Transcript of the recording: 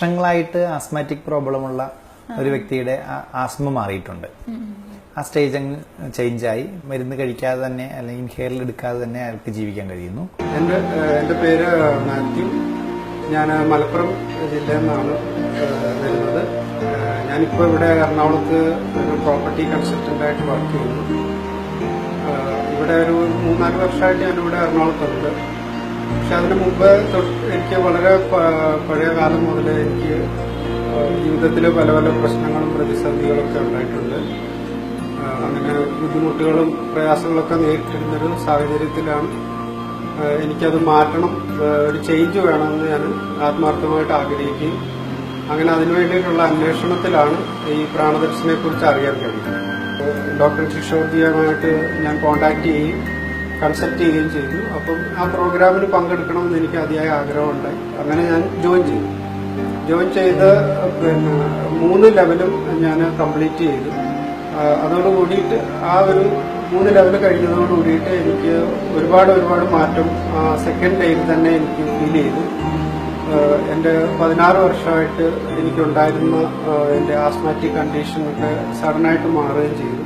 വർഷങ്ങളായിട്ട് asthmatic problem ഉള്ള ഒരു വ്യക്തിയുടെ ആസ്മ മാറിയിട്ടുണ്ട്. ആ സ്റ്റേജ് അങ്ങ് ചേഞ്ചായി മരുന്ന് കഴിക്കാതെ തന്നെ അല്ലെങ്കിൽ ഇൻഹേലർ എടുക്കാതെ തന്നെ അയാൾക്ക് ജീവിക്കാൻ കഴിയുന്നു. എന്റെ എന്റെ എന്റെ പേര് മാത്യു. ഞാൻ മലപ്പുറം ജില്ലയിൽ നിന്നാണ് വരുന്നത്. ഞാനിപ്പോ ഞാനിപ്പോൾ ഇവിടെ എറണാകുളത്ത് ഒരു പ്രോപ്പർട്ടി കൺസൾട്ടന്റായിട്ട് വർക്ക് ചെയ്യുന്നു. ഇവിടെ ഒരു മൂന്നാൽ വർഷമായിട്ട് ഞാനിവിടെ എറണാകുളത്തുണ്ട്. പക്ഷെ അതിന് മുമ്പ് എനിക്ക് വളരെ പഴയ കാലം മുതൽ എനിക്ക് ജീവിതത്തിൽ പല പല പ്രശ്നങ്ങളും പ്രതിസന്ധികളൊക്കെ ഉണ്ടായിട്ടുണ്ട്. അങ്ങനെ ബുദ്ധിമുട്ടുകളും പ്രയാസങ്ങളൊക്കെ നേരിട്ടിരുന്നൊരു സാഹചര്യത്തിലാണ് എനിക്കത് മാറ്റണം ഒരു ചേഞ്ച് വേണമെന്ന് ഞാൻ ആത്മാർത്ഥമായിട്ട് ആഗ്രഹിക്കുകയും അങ്ങനെ അതിനു വേണ്ടിയിട്ടുള്ള അന്വേഷണത്തിലാണ് ഈ പ്രാണദർശനെ കുറിച്ച് അറിയാൻ കഴിയുന്നത് ഡോക്ടർ കിഷോർജിയുമായിട്ട് ഞാൻ കോണ്ടാക്ട് ചെയ്യുകയും കൺസൾട്ട് ചെയ്യുകയും ചെയ്തു. അപ്പം ആ പ്രോഗ്രാമിന് പങ്കെടുക്കണമെന്ന് എനിക്ക് അതിയായ ആഗ്രഹമുണ്ടായി. അങ്ങനെ ഞാൻ ജോയിൻ ചെയ്തു. ജോയിൻ ചെയ്ത് പിന്നെ മൂന്ന് ലെവലും ഞാൻ കംപ്ലീറ്റ് ചെയ്തു. അതോട് കൂടിയിട്ട് ആ ഒരു മൂന്ന് ലെവൽ കഴിഞ്ഞതോട് കൂടിയിട്ട് എനിക്ക് ഒരുപാട് ഒരുപാട് മാറ്റം സെക്കൻഡ് ഡേയിൽ തന്നെ എനിക്ക് ഫീൽ ചെയ്തു. എന്റെ പതിനാറ് വർഷമായിട്ട് എനിക്കുണ്ടായിരുന്ന എന്റെ ആസ്മാറ്റിക് കണ്ടീഷനൊക്കെ സഡനായിട്ട് മാറുകയും ചെയ്തു.